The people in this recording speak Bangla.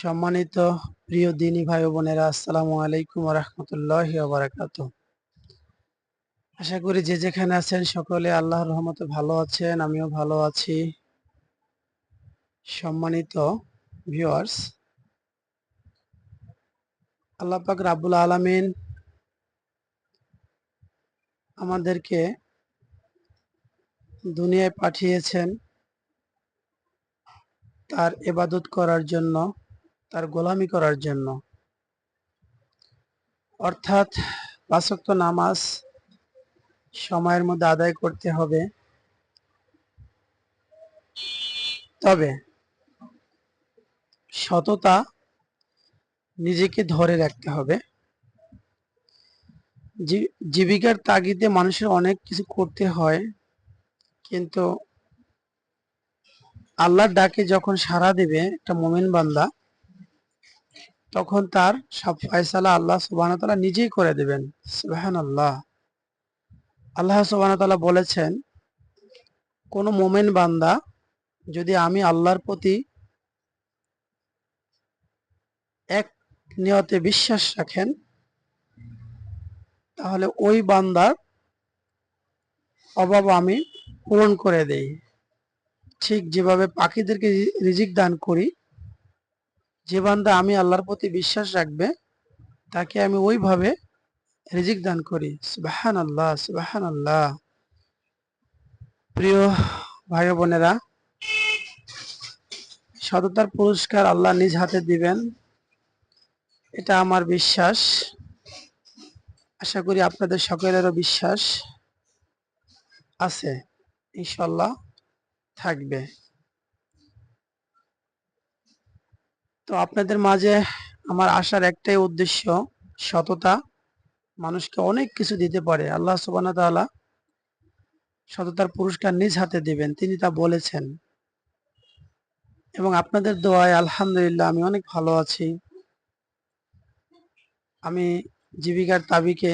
সম্মানিত প্রিয় দিনী ভাই বোনেরা, আসসালামু আলাইকুম রহমতুল্লাহ বারাকাত আশা করি যে যেখানে আছেন সকলে আল্লাহর রহমতে ভালো আছেন, আমিও ভালো আছি। সম্মানিত ভিউয়ার্স আল্লাহ পাক রাব্বুল আলামিন আমাদেরকে দুনিয়ায় পাঠিয়েছেন তার এবাদত করার জন্য। তার গোলামি করার জন্য। অর্থাৎ পাঁচক্ত নামাজ সময়ের মধ্যে আদায় করতে হবে। তবে সততা নিজেকে ধরে রাখতে হবে। জীবিকার তাগিদে মানুষের অনেক কিছু করতে হয়, কিন্তু আল্লাহর ডাকে যখন সাড়া দেবে একটা মোমেন বান্দা তখন তার সব ফয়সালা আল্লাহ সুবাহ নিজেই করে দেবেন। সুবাহান আল্লাহ আল্লাহ সুবাহ বলেছেন, কোন মোমেন বান্দা যদি আমি আল্লাহর প্রতি এক নিয়তে বিশ্বাস রাখেন, তাহলে ওই বান্দার অভাব আমি পূরণ করে দেই। ঠিক যেভাবে পাখিদেরকে রিজিক দান করি যে বান্দা আমি আল্লাহর প্রতি বিশ্বাস রাখবে, তাকে আমি ওইভাবে রিজিক দান করি। সুবাহান আল্লাহ সুবাহান আল্লাহ প্রিয় ভাই বোনেরা, সততার পুরস্কার আল্লাহ নিজ হাতে দিবেন, এটা আমার বিশ্বাস। আশা করি আপনাদের সকলেরও বিশ্বাস আছে ইনশাল্লাহ থাকবে। তো আপনাদের মাঝে আমার আসার একটাই উদ্দেশ্য সততা। মানুষকে অনেক কিছু দিতে পারে। আল্লাহ সুবাহ তাআলা সততার পুরস্কার নিজ হাতে দিবেন। তিনি তা বলেছেন। এবং আপনাদের দোয়ায় আলহামদুলিল্লাহ আমি অনেক ভালো আছি। আমি জীবিকার তাবিকে